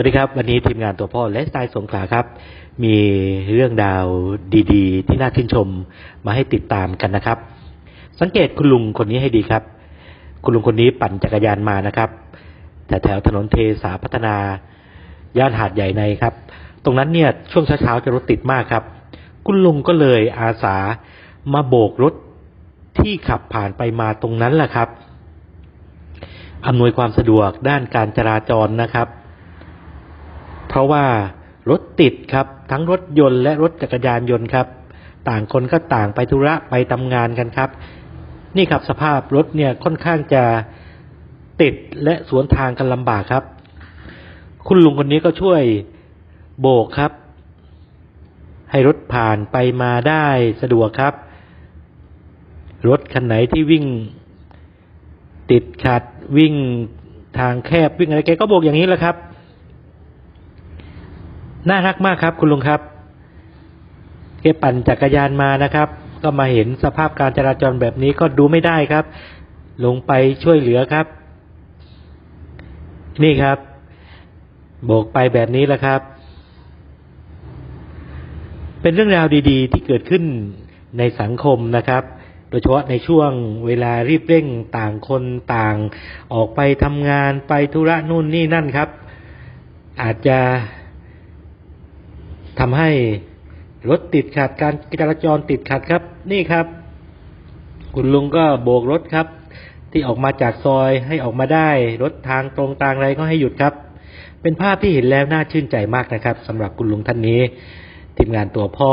วัสดีครับ วันนี้ทีมงานตัวพ่อและสไตล์สงขลาครับ มีเรื่องราวดีๆ ที่น่าชื่นชมมาให้ติดตามกันนะครับ สังเกตคุณลุงคนนี้ให้ดีครับ คุณลุงคนนี้ปั่นจักรยานมานะครับแต่แถวถนนเทสาพัฒนาย่านหาดใหญ่ในครับ ตรงนั้นเนี่ยช่วงเช้าๆจะรถติดมากครับ คุณลุงก็เลยอาสามาโบกรถที่ขับผ่านไปมาตรงนั้นแหละครับอำนวยความสะดวกด้านการจราจรนะครับ ราะว่ารถติดครับ ทั้งรถยนต์และรถจักรยานยนต์ครับ ต่างคนก็ต่างไปธุระไปทำงานกันครับ นี่ครับสภาพรถเนี่ยค่อนข้างจะติดและสวนทางกันลำบากครับ คุณลุงคนนี้ก็ช่วยโบกครับ ให้รถผ่านไปมาได้สะดวกครับ รถคันไหนที่วิ่ง ติดขัดวิ่งทางแคบวิ่งอะไรแกก็โบกอย่างนี้แหละครับ น่ารักมากครับ คุณลุงครับแกปั่นจักรยานมานะครับ ก็มาเห็นสภาพการจราจรแบบนี้ก็ดูไม่ได้ครับ ลงไปช่วยเหลือครับ นี่ครับโบกไปแบบนี้แหละครับ เป็นเรื่องราวดีๆ ที่เกิดขึ้นในสังคมนะครับ โดยเฉพาะในช่วงเวลารีบเร่งต่างคนต่าง ออกไปทำงานไปธุระนู่นนี่นั่นครับ อาจจะ ทำให้รถติดขัดการจราจรติดขัดครับ นี่ครับ คุณลุงก็โบกรถครับ ที่ออกมาจากซอยให้ออกมาได้ รถทางตรงทางอะไรก็ให้หยุดครับ เป็นภาพที่เห็นแล้วน่าชื่นใจมากนะครับสำหรับคุณลุงท่านนี้ทีมงานตัวพ่อ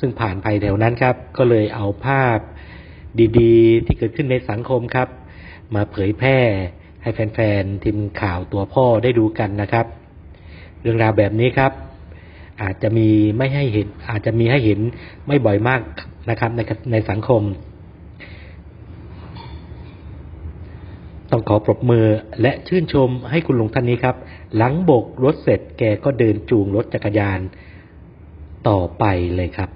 ซึ่งผ่านไปแถวนั้นครับ ก็เลยเอาภาพดีๆ ที่เกิดขึ้นในสังคมครับ มาเผยแพร่ให้แฟนๆทีมข่าวตัวพ่อได้ดูกันนะครับ เรื่องราวแบบนี้ครับ อาจจะมีไม่ให้เห็น อาจจะมีให้เห็นไม่บ่อยมากนะครับในในสังคม ต้องขอปรบมือและชื่นชมให้คุณลุงท่านนี้ครับ หลังโบกรถเสร็จแกก็เดินจูงรถจักรยานต่อไปเลยครับ